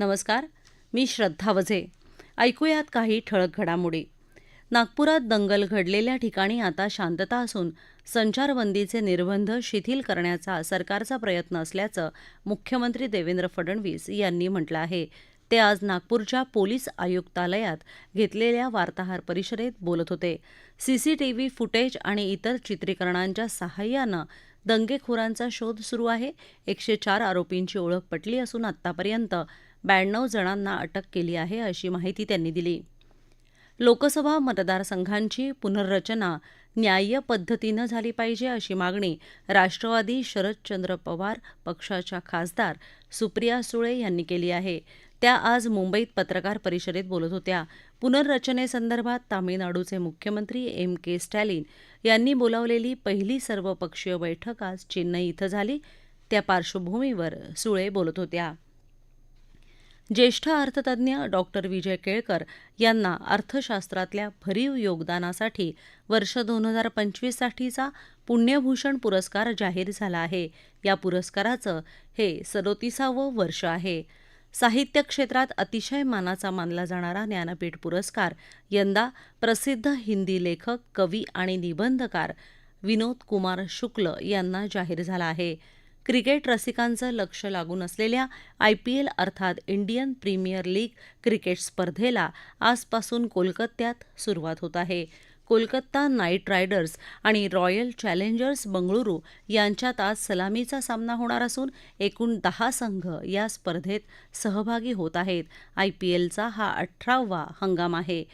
नमस्कार मी श्रद्धा वझे. ऐकूयात काही ठळक घडामोडी. नागपुरात दंगल घडलेल्या ठिकाणी आता शांतता असून संचारबंदीचे निर्बंध शिथिल करण्याचा सरकारचा प्रयत्न असल्याचं मुख्यमंत्री देवेंद्र फडणवीस यांनी म्हटलं आहे. ते आज नागपूरच्या पोलीस आयुक्तालयात घेतलेल्या वार्ताहर परिषदेत बोलत होते. सीसीटीव्ही फुटेज आणि इतर चित्रीकरणांच्या सहाय्यानं दंगेखोरांचा शोध सुरू आहे. एकशे चार आरोपींची ओळख पटली असून आतापर्यंत ब्याण्णव जणांना अटक केली आहे अशी माहिती त्यांनी दिली. लोकसभा मतदारसंघांची पुनर्रचना न्याय्य पद्धतीनं झाली पाहिजे अशी मागणी राष्ट्रवादी शरदचंद्र पवार पक्षाच्या खासदार सुप्रिया सुळे यांनी केली आहे. त्या आज मुंबईत पत्रकार परिषदेत बोलत होत्या. पुनर्रचनेसंदर्भात तामिळनाडूचे मुख्यमंत्री एम के स्टॅलिन यांनी बोलावलेली पहिली सर्वपक्षीय बैठक आज चेन्नई इथं झाली. त्या पार्श्वभूमीवर सुळे बोलत होत्या. ज्येष्ठ अर्थतज्ञ डॉक्टर विजय केळकर यांना अर्थशास्त्रातल्या भरीव योगदानासाठी वर्ष दोन हजार पंचवीससाठीचा पुण्यभूषण पुरस्कार जाहीर झाला आहे. या पुरस्काराचं हे सदोतीसावं वर्ष आहे. साहित्य क्षेत्रात अतिशय मानाचा मानला जाणारा ज्ञानपीठ पुरस्कार यंदा प्रसिद्ध हिंदी लेखक कवी आणि निबंधकार विनोद कुमार शुक्ल यांना जाहीर झाला आहे. क्रिकेट रसिकांचं लक्ष लागून असलेल्या आयपीएल अर्थात इंडियन प्रीमियर लीग क्रिकेट स्पर्धेला आजपासून कोलकात्यात सुरुवात होत आहे. कोलकाता नाईट रायडर्स आणि रॉयल चॅलेंजर्स बंगळुरू यांच्यात आज सलामीचा सामना होणार असून एकूण दहा संघ या स्पर्धेत सहभागी होत आहेत. आय पी एलचा हा अठरावा हंगाम आहे.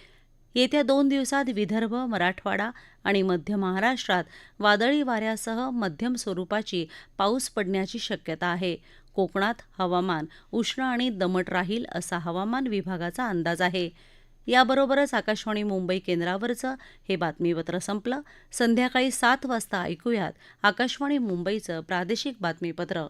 येत्या दोन दिवसात विदर्भ मराठवाडा आणि मध्य महाराष्ट्रात वादळी वाऱ्यासह मध्यम स्वरूपाची पाऊस पडण्याची शक्यता आहे. कोकणात हवामान उष्ण आणि दमट राहील असा हवामान विभागाचा अंदाज आहे. याबरोबरच आकाशवाणी मुंबई केंद्रावरचं हे बातमीपत्र संपलं. संध्याकाळी सात वाजता ऐकूयात आकाशवाणी मुंबईचं प्रादेशिक बातमीपत्र.